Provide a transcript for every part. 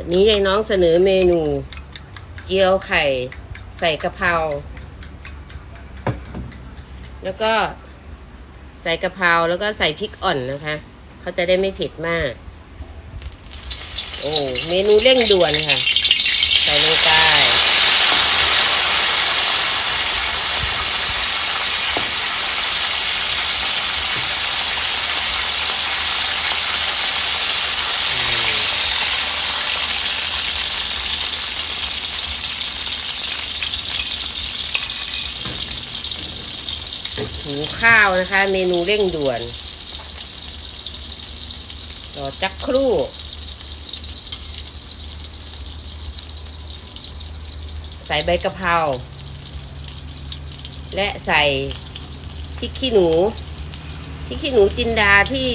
วันนี้ยายน้องเสนอเมนู เกี๊ยวไข่ใส่กะเพรา แล้วก็ใส่กะเพราแล้วก็ใส่พริกอ่อนนะคะ เขาจะได้ไม่เผ็ดมาก โอ้ เมนูเร่งด่วนค่ะ ใส่ลงไป หูข้าวนะคะ เมนูเร่งด่วนรอจักครู่ใส่ใบกะเพราและใส่พริกขี้หนูพริกขี้หนูจินดาที่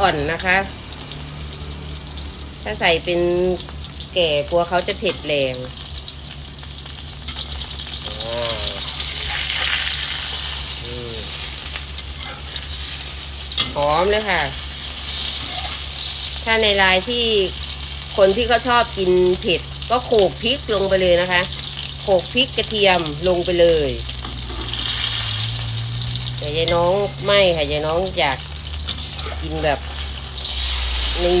อ่อนนะคะ ถ้าใส่เป็นแก่กลัวเขาจะเผ็ดแรงอ่าอืม หอมเลยค่ะ ถ้าในรายที่คนที่เขาชอบกินเผ็ด ก็โขลกพริกลงไปเลยนะคะ โขลกพริกกระเทียมลงไปเลย แต่ยายน้องไม่ค่ะยายน้องอยากกินแบบนี่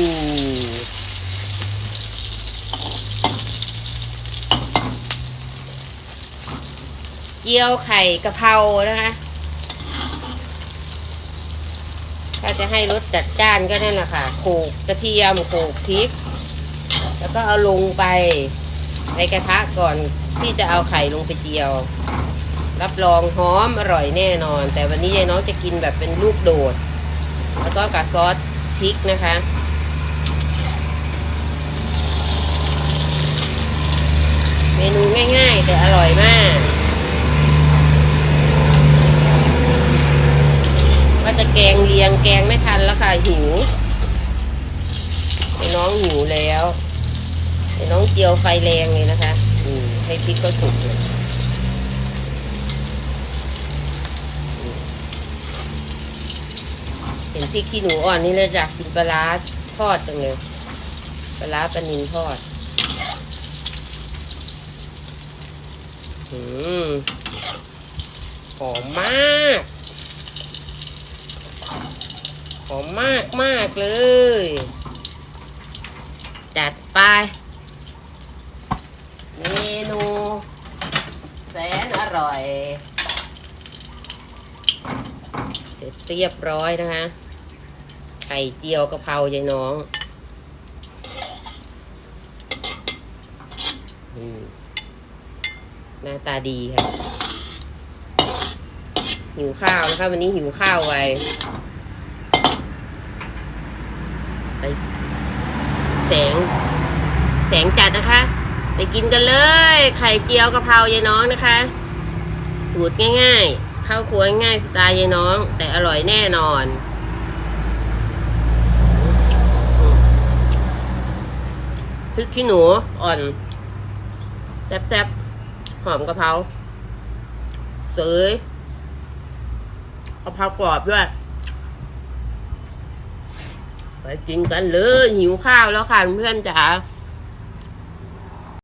เกี๊ยวไข่กะเพรานะคะ ถ้าจะให้รสจัดจ้านก็นั่นแหละค่ะโขกกระเทียมโขกพริก แล้วก็เอาลงไปในกระทะก่อนที่จะเอาไข่ลงไปเจียว รับรองหอมอร่อยแน่นอน แต่วันนี้ยายน้องจะกินแบบเป็นลูกโดด แล้วก็กับซอสพริกนะคะเมนูง่าย ๆ แต่อร่อยมาก ว่าจะ แกงเลียงแกงไม่ทันแล้วค่ะหิวไอ้น้องหิวแล้วไอ้น้องเจียวไฟแรงเลยนะคะ อืมให้พริกก็สุกเลยเห็นพริกขี้หนูอ่อนนี่เลยจ้ะกินปลาร้าทอดจังเลยปลาร้าปลานินทอดอืมหอมมาก ห อมมากมากเลย จัดไป เมนูแสนอร่อย เสร็จเรียบร้อยนะคะ ไข่เจียวกะเพรายายน้องหน้าตาดีค่ะ หิวข้าวนะคะวันนี้หิวข้าวไว ไปแสง แสงจัดนะคะ ไปกินกันเลย ไข่เจียวกะเพรายายน้องนะคะ สูตรง่ายๆ เข้าครัวง่ายสไตล์ยายน้อง แต่อร่อยแน่นอนพริกขี้หนูอ่อนแซ่บๆหอมกะเพราเสยกะเพรากรอบด้วย ไปกินกันเลยหิวข้าวแล้วค่ะเพื่อนจ๋า